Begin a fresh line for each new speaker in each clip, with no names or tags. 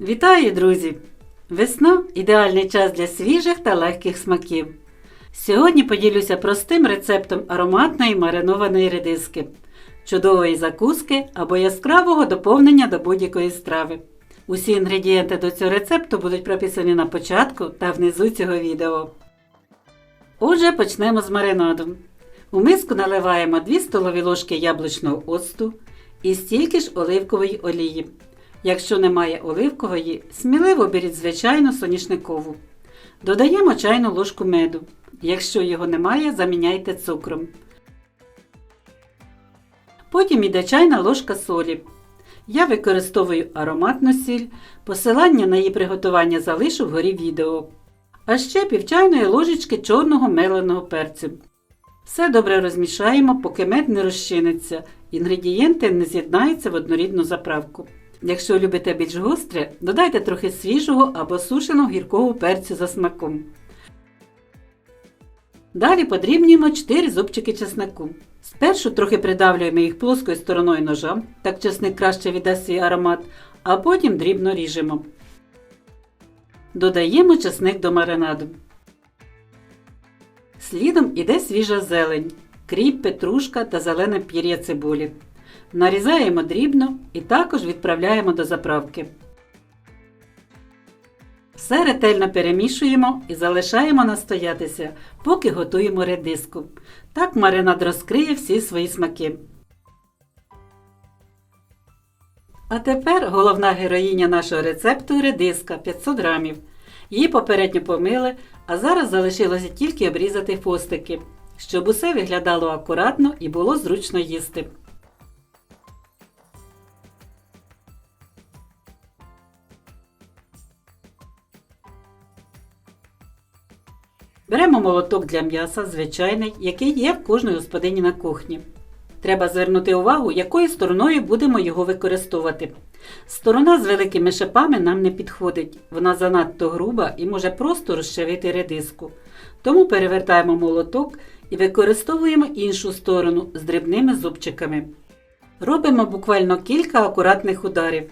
Вітаю, друзі! Весна ідеальний час для свіжих та легких смаків. Сьогодні поділюся простим рецептом ароматної маринованої редиски, чудової закуски або яскравого доповнення до будь-якої страви. Усі інгредієнти до цього рецепту будуть прописані на початку та внизу цього відео. Отже, почнемо з маринадом. У миску наливаємо 2 столові ложки яблучного оцту і стільки ж оливкової олії. Якщо немає оливкової, сміливо беріть звичайну соняшникову. Додаємо чайну ложку меду. Якщо його немає, заміняйте цукром. Потім йде чайна ложка солі. Я використовую ароматну сіль, посилання на її приготування залишу вгорі відео. А ще півчайної ложечки чорного меленого перцю. Все добре розмішаємо, поки мед не розчиниться, інгредієнти не з'єднаються в однорідну заправку. Якщо любите більш гостре, додайте трохи свіжого або сушеного гіркого перцю за смаком. Далі подрібнюємо 4 зубчики чеснику. Спершу трохи придавлюємо їх плоскою стороною ножа, так чесник краще віддасть свій аромат, а потім дрібно ріжемо. Додаємо чесник до маринаду. Слідом іде свіжа зелень, кріп, петрушка та зелене пір'я цибулі. Нарізаємо дрібно і також відправляємо до заправки. Все ретельно перемішуємо і залишаємо настоятися, поки готуємо редиску. Так маринад розкриє всі свої смаки. А тепер головна героїня нашого рецепту редиска 500 грамів. Її попередньо помили, а зараз залишилося тільки обрізати фостики, щоб усе виглядало акуратно і було зручно їсти. Беремо молоток для м'яса, звичайний, який є в кожної господині на кухні. Треба звернути увагу, якою стороною будемо його використовувати. Сторона з великими шипами нам не підходить, вона занадто груба і може просто розчавити редиску. Тому перевертаємо молоток і використовуємо іншу сторону з дрібними зубчиками. Робимо буквально кілька акуратних ударів.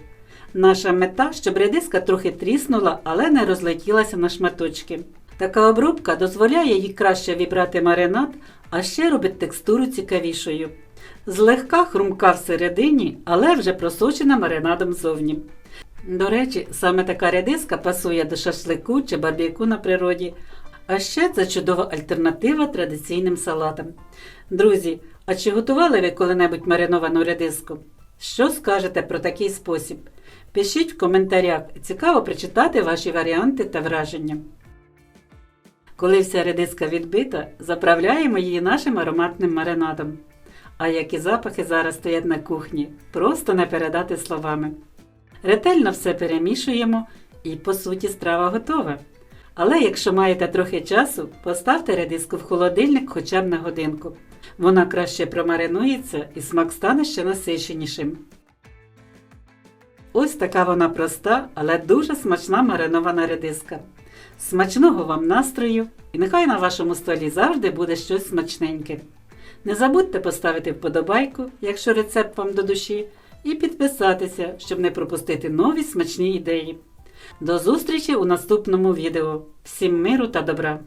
Наша мета, щоб редиска трохи тріснула, але не розлетілася на шматочки. Така обробка дозволяє їй краще вібрати маринад, а ще робить текстуру цікавішою. Злегка хрумка всередині, але вже просочена маринадом зовні. До речі, саме така редиска пасує до шашлику чи барбіку на природі, а ще це чудова альтернатива традиційним салатам. Друзі, а чи готували ви коли-небудь мариновану редиску? Що скажете про такий спосіб? Пишіть в коментарях, цікаво прочитати ваші варіанти та враження. Коли вся редиска відбита, заправляємо її нашим ароматним маринадом. А які запахи зараз стоять на кухні, просто не передати словами. Ретельно все перемішуємо і, по суті, страва готова. Але якщо маєте трохи часу, поставте редиску в холодильник хоча б на годинку. Вона краще промаринується і смак стане ще насиченішим. Ось така вона проста, але дуже смачна маринована редиска. Смачного вам настрою і нехай на вашому столі завжди буде щось смачненьке. Не забудьте поставити вподобайку, якщо рецепт вам до душі, і підписатися, щоб не пропустити нові смачні ідеї. До зустрічі у наступному відео. Всім миру та добра!